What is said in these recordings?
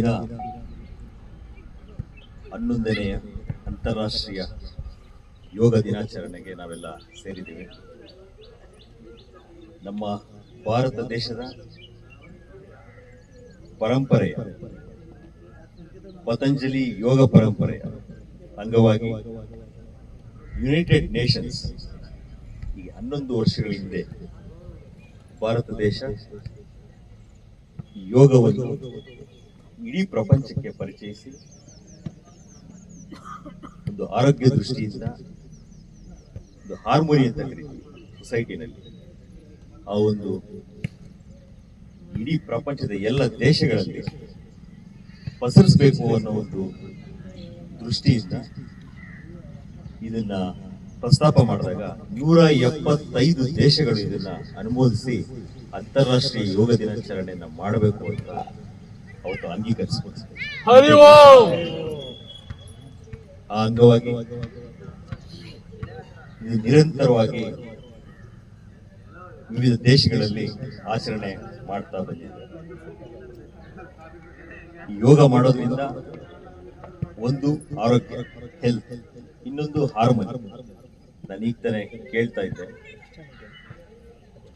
ದಿನ ಹನ್ನೊಂದನೆಯ ಅಂತಾರಾಷ್ಟ್ರೀಯ ಯೋಗ ದಿನಾಚರಣೆಗೆ ನಾವೆಲ್ಲ ಸೇರಿದ್ದೀವಿ. ನಮ್ಮ ಭಾರತ ದೇಶದ ಪರಂಪರೆ ಪತಂಜಲಿ ಯೋಗ ಪರಂಪರೆ ಅಂಗವಾಗಿ ಯುನೈಟೆಡ್ ನೇಷನ್ಸ್ ಈ ಹನ್ನೊಂದು ವರ್ಷಗಳ ಹಿಂದೆ ಭಾರತ ದೇಶ ಯೋಗವನ್ನು ಇಡೀ ಪ್ರಪಂಚಕ್ಕೆ ಪರಿಚಯಿಸಿ ಒಂದು ಆರೋಗ್ಯ ದೃಷ್ಟಿಯಿಂದ ಒಂದು ಹಾರ್ಮೋನಿ ಅಂತ ಕರಿತೀವಿ ಸೊಸೈಟಿನಲ್ಲಿ. ಆ ಒಂದು ಇಡೀ ಪ್ರಪಂಚದ ಎಲ್ಲ ದೇಶಗಳಲ್ಲಿ ಪಸರಿಸಬೇಕು ಅನ್ನೋ ಒಂದು ದೃಷ್ಟಿಯಿಂದ ಇದನ್ನ ಪ್ರಸ್ತಾಪ ಮಾಡಿದಾಗ ನೂರ ಎಪ್ಪತ್ತೈದು ದೇಶಗಳು ಇದನ್ನ ಅನುಮೋದಿಸಿ ಅಂತಾರಾಷ್ಟ್ರೀಯ ಯೋಗ ದಿನಾಚರಣೆಯನ್ನ ಮಾಡಬೇಕು ಅಂತ ಅವತ್ತು ಓಂ ಆ ಅಂಗವಾಗಿ ನಿರಂತರವಾಗಿ ವಿವಿಧ ದೇಶಗಳಲ್ಲಿ ಆಚರಣೆ ಮಾಡ್ತಾ ಬಂದಿದೆ. ಯೋಗ ಮಾಡೋದ್ರಿಂದ ಒಂದು ಆರೋಗ್ಯ ಹೆಲ್ತ್ ಇನ್ನೊಂದು ಹಾರ್ಮೋನ್ ನಾನು ಈಗ ತಾನೇ ಕೇಳ್ತಾ ಇದ್ದೆ.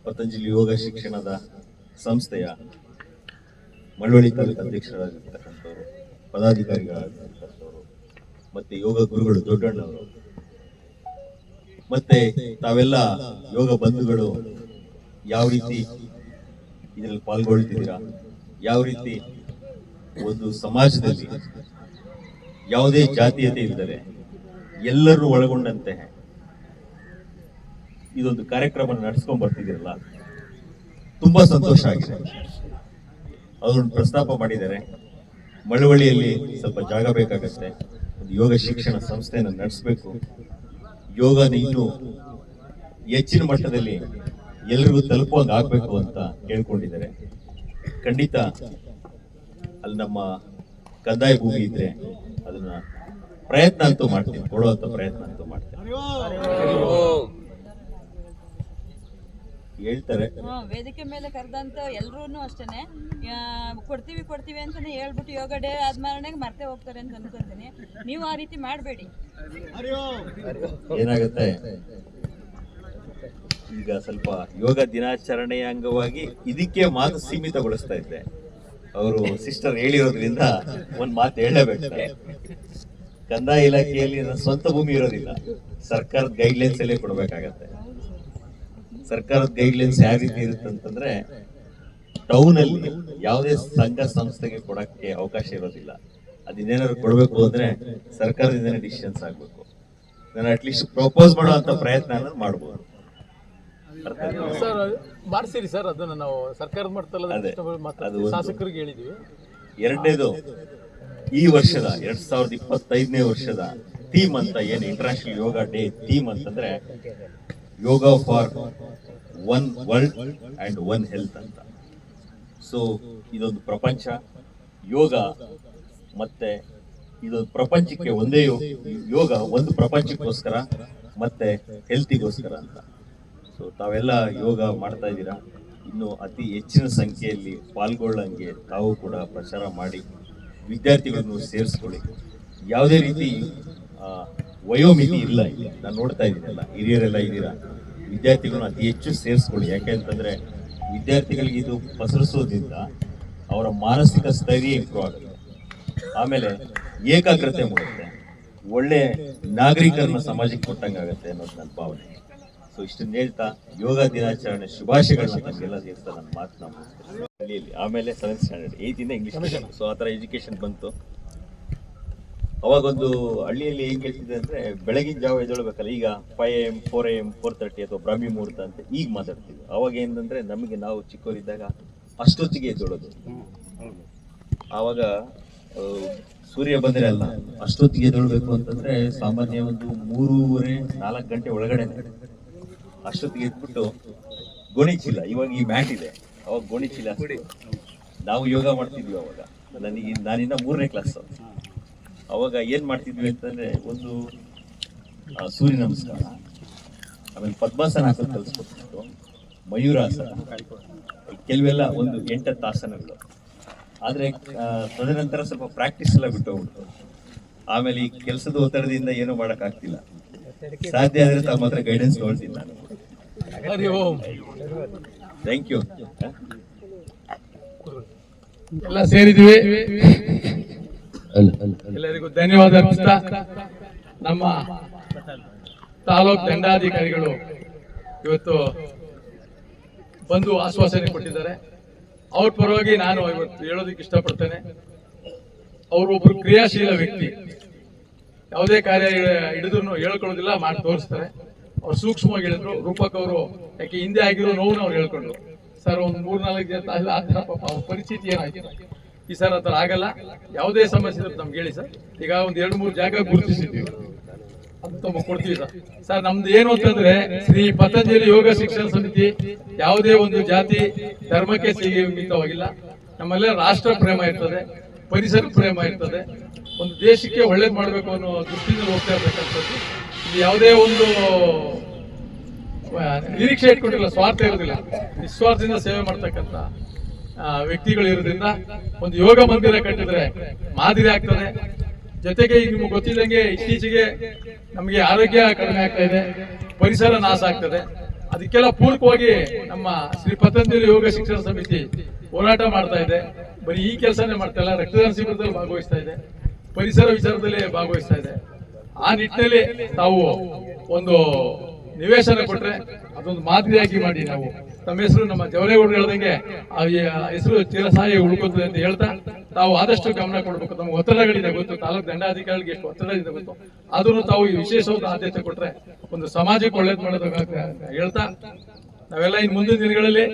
ಪತಂಜಲಿ ಯೋಗ ಶಿಕ್ಷಣದ ಸಂಸ್ಥೆಯ ಮಳವಳ್ಳಿ ತಾಲೂಕು ಅಧ್ಯಕ್ಷರಾಗಿರ್ತಕ್ಕಂಥವ್ರು ಪದಾಧಿಕಾರಿಗಳಾಗಿರ್ತಕ್ಕಂಥವ್ರು ಮತ್ತೆ ಯೋಗ ಗುರುಗಳು ದೊಡ್ಡಣ್ಣವರು, ಮತ್ತೆ ತಾವೆಲ್ಲ ಯೋಗ ಬಂಧುಗಳು, ಯಾವ ರೀತಿ ಇದರಲ್ಲಿ ಪಾಲ್ಗೊಳ್ತಿದ್ದೀರಾ ಯಾವ ರೀತಿ ಒಂದು ಸಮಾಜದಲ್ಲಿ ಯಾವುದೇ ಜಾತೀಯತೆ ಇಲ್ಲದೆ ಎಲ್ಲರೂ ಒಳಗೊಂಡಂತೆ ಇದೊಂದು ಕಾರ್ಯಕ್ರಮ ನಡೆಸ್ಕೊಂಡ್ ಬರ್ತಿದ್ದೀರಲ್ಲ? ತುಂಬಾ ಸಂತೋಷ ಆಗಿದೆ. ಅದನ್ನು ಪ್ರಸ್ತಾಪ ಮಾಡಿದ್ದಾರೆ. ಮಳವಳ್ಳಿಯಲ್ಲಿ ಸ್ವಲ್ಪ ಜಾಗ ಬೇಕಾಗತ್ತೆ. ಒಂದು ಯೋಗ ಶಿಕ್ಷಣ ಸಂಸ್ಥೆಯನ್ನು ನಡೆಸಬೇಕು. ಯೋಗನ ಇನ್ನೂ ಹೆಚ್ಚಿನ ಮಟ್ಟದಲ್ಲಿ ಎಲ್ರಿಗೂ ತಲುಪುವಂಗೆ ಆಗ್ಬೇಕು ಅಂತ ಕೇಳ್ಕೊಂಡಿದ್ದಾರೆ. ಖಂಡಿತ ಅಲ್ಲಿ ನಮ್ಮ ಕಂದಾಯ ಭೂಮಿ ಇದ್ರೆ ಅದನ್ನ ಪ್ರಯತ್ನ ಅಂತೂ ಮಾಡ್ತೀನಿ ಕೊಡುವಂತ ಪ್ರಯತ್ನ ಅಂತೂ ಮಾಡ್ತೀನಿ ಹೇಳ್ತಾರೆ. ಹಾ, ವೇದಿಕೆ ಮೇಲೆ ಕರೆದಂತ ಎಲ್ರೂನು ಅಷ್ಟೇನೆ. ಆ, ಕೊಡ್ತೀವಿ ಕೊಡ್ತೀವಿ ಅಂತಾನೆ ಹೇಳ್ಬಿಟ್ಟು ಯೋಗ ಡೇ ಆದ್ಮಾರಣೆಗೆ ಮರ್ತೆ ಹೋಗ್ತಾರೆ ಅಂತ ಅನ್ಕೊಂತೀನಿ. ನೀವು ಆ ರೀತಿ ಮಾಡಬೇಡಿ. ಏನಾಗುತ್ತೆ? ಈಗ ಸ್ವಲ್ಪ ಯೋಗ ದಿನಾಚರಣೆಯ ಅಂಗವಾಗಿ ಇದಕ್ಕೆ ಮಾತು ಸೀಮಿತಗೊಳಿಸ್ತಾ ಇದ್ದೆ. ಅವರು ಸಿಸ್ಟರ್ ಹೇಳಿರೋದ್ರಿಂದ ಒಂದ್ ಮಾತು ಹೇಳಲೇಬೇಕು ಕಂದಾಯ ಇಲಾಖೆಯಲ್ಲಿ ನನ್ನ ಸ್ವಂತ ಭೂಮಿ ಇರೋದಿಲ್ಲ. ಸರ್ಕಾರದ ಗೈಡ್ಲೈನ್ಸ್ ಅಲ್ಲೇ ಕೊಡ್ಬೇಕಾಗತ್ತೆ. ಸರ್ಕಾರದ ಗೈಡ್ಲೈನ್ಸ್ ಯಾವ ರೀತಿ ಇರುತ್ತೆ ಅಂತಂದ್ರೆ ಟೌನ್ ಅಲ್ಲಿ ಯಾವುದೇ ಸಂಘ ಸಂಸ್ಥೆಗೆ ಕೊಡಕ್ಕೆ ಅವಕಾಶ ಇರೋದಿಲ್ಲ. ಅದಿನ್ನೇನಾದ್ರು ಕೊಡಬೇಕು ಅಂದ್ರೆ ಸರ್ಕಾರದಿಂದ ಡಿಸಿಷನ್ಸ್ ಆಗ್ಬೇಕು. ನಾನು ಅಟ್ಲೀಸ್ಟ್ ಪ್ರಪೋಸ್ ಮಾಡುವಂತ ಪ್ರಯತ್ನ ಮಾಡಬಹುದು ಮಾಡಿಸಿರಿ ಸರ್ ಅದನ್ನ ನಾವು ಸರ್ಕಾರದ ಮಟ್ಟದಲ್ಲಿ ಶಾಸಕರಿಗೆ ಹೇಳಿದೀವಿ. ಎರಡನೇದು ಈ ವರ್ಷದ ಎರಡ್ ಸಾವಿರದ ಇಪ್ಪತ್ತೈದನೇ ವರ್ಷದ ಥೀಮ್ ಅಂತ ಏನು ಇಂಟರ್ನ್ಯಾಷನಲ್ ಯೋಗ ಡೇ ಥೀಮ್ ಅಂತಂದ್ರೆ yoga for one world and one health ಅಂತ. ಸೊ, ಇದೊಂದು ಪ್ರಪಂಚ. ಯೋಗ ಮತ್ತೆ ಇದೊಂದು ಪ್ರಪಂಚಕ್ಕೆ ಒಂದೇ ಯೋಗ ಒಂದು ಪ್ರಪಂಚಕ್ಕೋಸ್ಕರ ಮತ್ತೆ ಹೆಲ್ತಿಗೋಸ್ಕರ ಅಂತ. ಸೊ, ತಾವೆಲ್ಲ ಯೋಗ ಮಾಡ್ತಾ ಇದ್ದೀರಾ? ಇನ್ನು ಅತಿ ಹೆಚ್ಚಿನ ಸಂಖ್ಯೆಯಲ್ಲಿ ಪಾಲ್ಗೊಳ್ಳಂಗೆ ತಾವು ಕೂಡ ಪ್ರಚಾರ ಮಾಡಿ ವಿದ್ಯಾರ್ಥಿಗಳನ್ನು ಸೇರಿಸ್ಕೊಳ್ಳಿ. ಯಾವುದೇ ರೀತಿ ವಯೋಮಿತಿ ಇಲ್ಲ ಇಲ್ಲಿ. ನಾನು ನೋಡ್ತಾ ಇದ್ದೀನಲ್ಲ, ಹಿರಿಯರೆಲ್ಲ ಇದ್ದೀರಾ? ವಿದ್ಯಾರ್ಥಿಗಳನ್ನ ಅತಿ ಹೆಚ್ಚು ಸೇರಿಸ್ಕೊಳ್ಳಿ. ಯಾಕೆಂತಂದ್ರೆ ವಿದ್ಯಾರ್ಥಿಗಳಿಗೆ ಇದು ಪಸರಿಸೋದ್ರಿಂದ ಅವರ ಮಾನಸಿಕ ಸ್ಥೈರ್ಯ ಇಂಪ್ರೂವ್ ಆಗುತ್ತೆ. ಆಮೇಲೆ ಏಕಾಗ್ರತೆ ಮೂಡುತ್ತೆ. ಒಳ್ಳೆ ನಾಗರಿಕರನ್ನ ಸಮಾಜಕ್ಕೆ ಕೊಟ್ಟಂಗೆ ಆಗುತ್ತೆ ಅನ್ನೋದು ನನ್ನ ಭಾವನೆ. ಸೊ ಇಷ್ಟನ್ನು ಹೇಳ್ತಾ ಯೋಗ ದಿನಾಚರಣೆ ಶುಭಾಶಯಗಳನ್ನ ತಮಗೆಲ್ಲ ಸೇರ್ತಾ ನನ್ನ ಮಾತು ನಮ್ಮ ಹಳ್ಳಿಯಲ್ಲಿ ಆಮೇಲೆ ಸೆವೆಂತ್ ಸ್ಟ್ಯಾಂಡರ್ಡ್ ಏಯ್ತಿಂದ ಇಂಗ್ಲಿಷ್ ಸೊ ಆ ಥರ ಎಜುಕೇಶನ್ ಬಂತು. ಅವಾಗೊಂದು ಹಳ್ಳಿಯಲ್ಲಿ ಏನ್ ಕೇಳ್ತಿದೆ ಅಂದ್ರೆ ಬೆಳಗಿನ ಜಾವ ಎದ್ದೇಳ್ಬೇಕಲ್ಲ ಈಗ five M four M four thirty ಅಥವಾ ಬ್ರಾಹ್ಮಿ ಮುಹೂರ್ತ ಅಂತ ಈಗ ಮಾತಾಡ್ತೀವಿ. ಅವಾಗ ಏನಂದ್ರೆ ನಮಗೆ ನಾವು ಚಿಕ್ಕವರಿದ್ದಾಗ ಅಷ್ಟೊತ್ತಿಗೆ ಎದ್ದೇಳೋದು. ಆವಾಗ ಆ, ಸೂರ್ಯ ಬಂದ್ರೆ ಅಲ್ಲ ಅಷ್ಟೊತ್ತಿಗೆ ಎದ್ದೇಳ್ಬೇಕು ಅಂತಂದ್ರೆ ಸಾಮಾನ್ಯ ಒಂದು ಮೂರುವರೆ ನಾಲ್ಕು ಗಂಟೆ ಒಳಗಡೆ ಅಷ್ಟೊತ್ತಿಗೆ ಎದ್ಬಿಟ್ಟು ಗೋಣಿ ಚೀಲ ಇವಾಗ ಈ ಮ್ಯಾಟ್ ಇದೆ. ಅವಾಗ ಗೋಣಿ ಚೀಲ ನಾವು ಯೋಗ ಮಾಡ್ತಿದ್ವಿ ಅವಾಗ. ನನಗೆ ನಾನಿನ್ನ ಮೂರನೇ ಕ್ಲಾಸ್ ಅವಾಗ ಏನ್ ಮಾಡ್ತಿದ್ವಿ ಅಂತಂದ್ರೆ ಒಂದು ಸೂರ್ಯ ನಮಸ್ಕಾರ. ಆಮೇಲೆ ಪದ್ಮಾಸನ ಹಾಕೋದು ಕಲಿಸ್ಕೊಟ್ಬಿಟ್ಟು ಮಯೂರಾಸನ. ಕೆಲವೆಲ್ಲ ಒಂದು ಎಂಟತ್ತು ಆಸನಗಳು. ಆದ್ರೆ ತದನಂತರ ಸ್ವಲ್ಪ ಪ್ರಾಕ್ಟೀಸ್ ಎಲ್ಲ ಬಿಟ್ಟು ಹೋಗ್ಬಿಟ್ಟು ಆಮೇಲೆ ಈ ಕೆಲಸದ ಒತ್ತಡದಿಂದ ಏನೂ ಮಾಡಕ್ ಆಗ್ತಿಲ್ಲ ಸಾಧ್ಯ ಆದ್ರೆ ತಮ್ಮ ಹತ್ರ ಗೈಡೆನ್ಸ್ ತಗೊಳ್ತೀನಿ ನಾನು. ಥ್ಯಾಂಕ್ ಯು ಎಲ್ಲ ಸೇರಿದ್ವಿ. ಎಲ್ಲರಿಗೂ ಧನ್ಯವಾದ ಅರ್ಪಿಸ್ತಾ ನಮ್ಮ ತಾಲೂಕ್ ದಂಡಾಧಿಕಾರಿಗಳು ಇವತ್ತು ಬಂದು ಆಶ್ವಾಸನೆ ಕೊಟ್ಟಿದ್ದಾರೆ. ಅವ್ರ ಪರವಾಗಿ ನಾನು ಇವತ್ತು ಹೇಳೋದಕ್ಕೆ ಇಷ್ಟಪಡ್ತೇನೆ. ಅವರು ಒಬ್ಬರು ಕ್ರಿಯಾಶೀಲ ವ್ಯಕ್ತಿ. ಯಾವುದೇ ಕಾರ್ಯ ಹಿಡಿದ್ರು ಹೇಳ್ಕೊಳ್ಳೋದಿಲ್ಲ, ಮಾಡಿ ತೋರಿಸ್ತಾರೆ. ಅವ್ರು ಸೂಕ್ಷ್ಮವಾಗಿ ಹೇಳಿದ್ರು. ರೂಪಕ್ ಅವರು, ಯಾಕೆ ಹಿಂದೆ ಆಗಿರೋ ನೋವು ಅವ್ರು ಹೇಳ್ಕೊಂಡ್ರು. ಸರ್, ಒಂದು ಮೂರ್ನಾಲ್ಕು ಜನ ಆ ಪಾಪ ಅವ್ರ ಪರಿಸ್ಥಿತಿ ಏನಾಯ್ತು? ಈ ಥರ ಆಗಲ್ಲ. ಯಾವುದೇ ಸಮಸ್ಯೆ ಇದ್ರೆ ನಮ್ಗೆ ಹೇಳಿ ಸರ್. ಈಗ ಒಂದು ಎರಡು ಮೂರು ಜಾಗ ಗುರುತಿಸಿದ್ದೀವಿ. ಅಂತ ಕೊಡ್ತೀವಿ ಸರ್. ಸರ್, ನಮ್ದು ಏನು ಅಂತಂದ್ರೆ ಶ್ರೀ ಪತಂಜಲಿ ಯೋಗ ಶಿಕ್ಷಣ ಸಮಿತಿ ಯಾವುದೇ ಒಂದು ಜಾತಿ ಧರ್ಮಕ್ಕೆ ಸೀಮಿತವಾಗಿಲ್ಲ. ನಮ್ಮಲ್ಲೇ ರಾಷ್ಟ್ರ ಪ್ರೇಮ ಇರ್ತದೆ, ಪರಿಸರ ಪ್ರೇಮ ಇರ್ತದೆ. ಒಂದು ದೇಶಕ್ಕೆ ಒಳ್ಳೇದು ಮಾಡಬೇಕು ಅನ್ನೋ ದೃಷ್ಟಿಯಿಂದ ಹೋಗ್ತಾ ಇರ್ತಕ್ಕಂಥದ್ದು. ಇದು ಯಾವುದೇ ಒಂದು ನಿರೀಕ್ಷೆ ಇಟ್ಕೊಂಡಿಲ್ಲ, ಸ್ವಾರ್ಥ ಇರೋದಿಲ್ಲ. ನಿಸ್ವಾರ್ಥದಿಂದ ಸೇವೆ ಮಾಡ್ತಕ್ಕಂಥ ಆ, ವ್ಯಕ್ತಿಗಳು ಇರೋದ್ರಿಂದ ಒಂದು ಯೋಗ ಮಂದಿರ ಕಟ್ಟಿದ್ರೆ ಮಾದರಿ ಆಗ್ತದೆ. ಜೊತೆಗೆ ಈಗ ನಿಮ್ಗೆ ಗೊತ್ತಿದ್ದಂಗೆ ಇತ್ತೀಚೆಗೆ ನಮಗೆ ಆರೋಗ್ಯ ಕಡಿಮೆ ಆಗ್ತಾ ಇದೆ ಪರಿಸರ ನಾಶ ಆಗ್ತದೆ. ಅದಕ್ಕೆಲ್ಲ ಪೂರಕವಾಗಿ ನಮ್ಮ ಶ್ರೀ ಪತಂಜಲಿ ಯೋಗ ಶಿಕ್ಷಣ ಸಮಿತಿ ಹೋರಾಟ ಮಾಡ್ತಾ ಇದೆ. ಬರೀ ಈ ಕೆಲಸನೇ ಮಾಡ್ತಾ ಇಲ್ಲ ರಕ್ತದಾನ ಶಿಬಿರದಲ್ಲಿ ಭಾಗವಹಿಸ್ತಾ ಇದೆ. ಪರಿಸರ ವಿಚಾರದಲ್ಲಿ ಭಾಗವಹಿಸ್ತಾ ಇದೆ. ಆ ನಿಟ್ಟಿನಲ್ಲಿ ತಾವು ಒಂದು ನಿವೇಶನ ಕೊಟ್ರೆ ಅದೊಂದು ಮಾದರಿಯಾಗಿ ಮಾಡಿ ನಾವು. ತಮ್ಮ ಹೆಸರು ನಮ್ಮ ಜವರೇಗೌಡರು ಹೇಳ್ದಂಗೆ ಹೆಸರು ಚಿರಸಾಯಿ ಉಳ್ಕೋತದೆ ಅಂತ ಹೇಳ್ತಾ, ತಾವು ಆದಷ್ಟು ಗಮನ ಕೊಡಬೇಕು. ತಮ್ಮ ಒತ್ತಡಗಳಿದೆ ಗೊತ್ತು, ತಾಲೂಕು ದಂಡಾಧಿಕಾರಿಗೆ ಎಷ್ಟು ಒತ್ತಡ ಗೊತ್ತು. ಆದ್ರೂ ತಾವು ಈ ವಿಶೇಷವಾದ ಆದ್ಯತೆ ಕೊಟ್ರೆ ಒಂದು ಸಮಾಜಕ್ಕೆ ಒಳ್ಳೇದು ಅಂತ ಹೇಳ್ತಾ, ನಾವೆಲ್ಲ ಇನ್ನು ಮುಂದಿನ ದಿನಗಳಲ್ಲಿ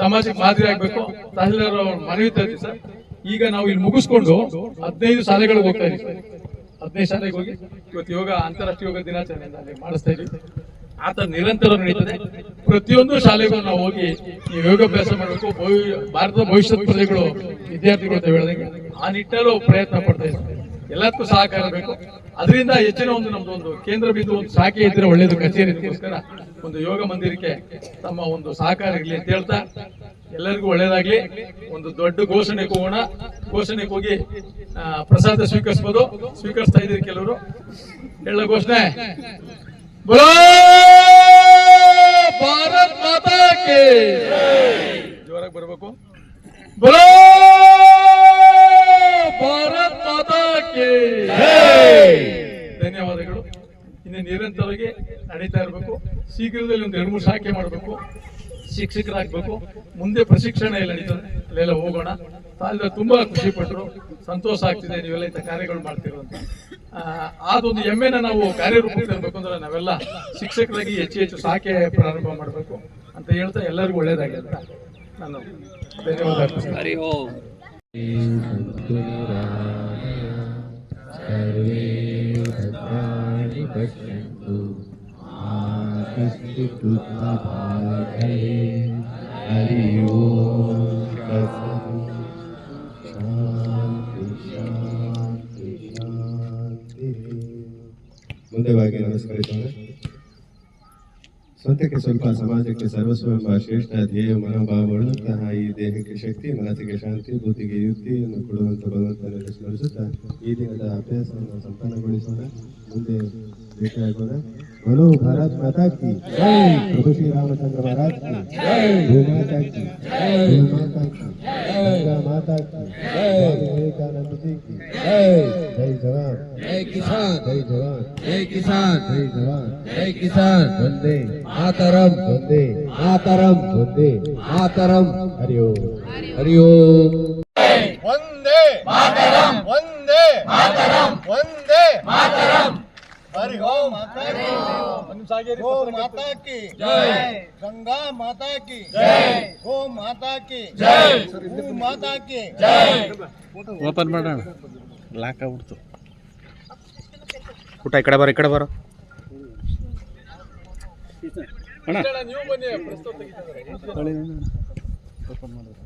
ಸಮಾಜಕ್ಕೆ ಮಾದರಿ ಆಗ್ಬೇಕು. ತಹಸೀಲ್ದಾರ್ ಮನವಿ ತರ್ತೀವಿ ಸರ್. ಈಗ ನಾವು ಇಲ್ಲಿ ಮುಗಿಸ್ಕೊಂಡು ಹದಿನೈದು ಶಾಲೆಗಳಿಗೆ ಹೋಗ್ತಾ ಇದ್ದೀವಿ. ಹದಿನೈದು ಶಾಲೆಗೆ ಹೋಗಿ, ಇವತ್ತು ಯೋಗ ಅಂತಾರಾಷ್ಟ್ರೀಯ ಯೋಗ ದಿನಾಚರಣೆಯಿಂದ ಅಲ್ಲಿ ಮಾಡಿಸ್ತಾ ಇದೀವಿ. ಆತ ನಿರಂತರ ನಡೀತದೆ ಪ್ರತಿಯೊಂದು ಶಾಲೆಗೂ ನಾವು ಹೋಗಿ ಈ ಯೋಗಾಭ್ಯಾಸ ಮಾಡಬೇಕು. ಭಾರತದ ಭವಿಷ್ಯದ ಪ್ರಜೆಗಳು, ವಿದ್ಯಾರ್ಥಿಗಳು ಅಂತ ಹೇಳಿದಂಗೆ ಆ ನಿಟ್ಟಲ್ಲೂ ಪ್ರಯತ್ನ ಪಡ್ತಾ ಎಲ್ಲದಕ್ಕೂ ಸಹಕಾರ ಬೇಕು. ಅದರಿಂದ ಹೆಚ್ಚಿನ ಒಂದು ನಮ್ದು ಒಂದು ಕೇಂದ್ರ ಬಿಂದು, ಒಂದು ಶಾಖೆ ಇದ್ರೆ ಒಳ್ಳೇದು. ಕಚೇರಿಗೋಸ್ಕರ ಒಂದು ಯೋಗ ಮಂದಿರಕ್ಕೆ ತಮ್ಮ ಒಂದು ಸಹಕಾರ ಇರಲಿ ಅಂತ ಹೇಳ್ತಾ, ಎಲ್ಲರಿಗೂ ಒಳ್ಳೇದಾಗ್ಲಿ. ಒಂದು ದೊಡ್ಡ ಘೋಷಣೆ ಹೋಗೋಣ. ಘೋಷಣೆಗೆ ಹೋಗಿ ಪ್ರಸಾದ ಸ್ವೀಕರಿಸಬಹುದು ಸ್ವೀಕರಿಸ್ತಾ ಇದ್ದೀರಿ ಕೆಲವರು. ಹೇಳ ಘೋಷಣೆ? બોલો ભારત માતા કે જોરાક બરબકો બોલો ಭಾರತ್ ಮಾತಾ ಕೇ ಧನ್ಯವಾದಗಳು ಇನ್ನು ನಿರಂತರವಾಗಿ ನಡೀತಾ ಇರಬೇಕು. ಶೀಘ್ರದಲ್ಲಿ ಒಂದು ಎರಡು ಮೂರು ಶಾಖೆ ಮಾಡಬೇಕು. ಶಿಕ್ಷಕರಾಗಬೇಕು. ಮುಂದೆ ಪ್ರಶಿಕ್ಷಣ ಎಲ್ಲ ನಡೀತದೆ ಅಲ್ಲೆಲ್ಲ ಹೋಗೋಣ. ತಾಲಿದ ತುಂಬಾ ಖುಷಿ ಪಟ್ಟರು ಸಂತೋಷ ಆಗ್ತಿದೆ. ನೀವೆಲ್ಲ ಇಂಥ ಕಾರ್ಯಗಳು ಮಾಡ್ತಿರೋ ಅಂತ ಆ, ಅದೊಂದು ಎಮ್ಮೆನ ನಾವು ಕಾರ್ಯರೂಪಕ್ಕೆ ತರಬೇಕು ಅಂದ್ರೆ ನಾವೆಲ್ಲ ಶಿಕ್ಷಕರಾಗಿ ಹೆಚ್ಚು ಹೆಚ್ಚು ಸಾಕೆ ಪ್ರಾರಂಭ ಮಾಡಬೇಕು ಅಂತ ಹೇಳ್ತಾ ಎಲ್ಲರಿಗೂ ಒಳ್ಳೇದಾಗಿ ಅಂತ ನಾನು ಧನ್ಯವಾದ कश्चित् दुःखभागे हरि ओम् तत्सत् ಶಾಂತಿ ಶಾಂತಿ ಶಾಂತಿ ಮುಂದೆ ಬಾಗಿ ನಮಸ್ಕರಿಸೋಣ ಸ್ವಂತಕ್ಕೆ ಸ್ವಲ್ಪ ಸಮಾಜಕ್ಕೆ ಸರ್ವಸ್ವ ಎಂಬ ಶ್ರೇಷ್ಠ ಧ್ಯೇಯ ಮನೋಭಾವವುಳ್ಳಂತಹ ಈ ದೇಹಕ್ಕೆ ಶಕ್ತಿ ಮನಸ್ಸಿಗೆ ಶಾಂತಿ ಬುದ್ಧಿಗೆ ಯುಕ್ತಿಯನ್ನು ಕೊಡುವಂತ ಭಗವಂತನಲ್ಲಿ ಸ್ಮರಿಸುತ್ತಾ ಈ ದಿನದ ಅಭ್ಯಾಸವನ್ನು ಸಂಪನ್ನಗೊಳಿಸೋಣ ಮುಂದೆ बोलो भारत माता की जय। प्रभु श्री रामचंद्र महाराज की जय। भू माता की भू माता की गंगा माता की जय। विवेकानंद जी की जय। जय जवान। जय किसान। जय जवान। जय किसान। जय जवान। जय किसान। वंदे मातरम। वंदे मातरम। वंदे मातरम। हरिओम हरिओम वंदे मातरम। वंदे मातरम। वंदे मातरम। ಒಂದೇ ಮಾತರಂ ಹರಿ ಓಂ गो माता की ಮಾತಾ ಕಿ ಜೈ. ಗಂಗಾ ಮಾತಾ ಕಿ ಜೈ. ಗೋ ಮಾತಾ ಕಿ ಜೈ. ಭೂ ಮಾತಾ ಕಿ ಜೈ. ಓಪನ್ ಮಾಡೋಣ. ಲಾಕ್ ಆಗ್ಬಿಡ್ತು. ಊಟ ಈ ಕಡೆ ಬರೋ ಈ ಕಡೆ ಬರೋ. ಅಣ್ಣ. ಓಪನ್ ಮಾಡೋದು.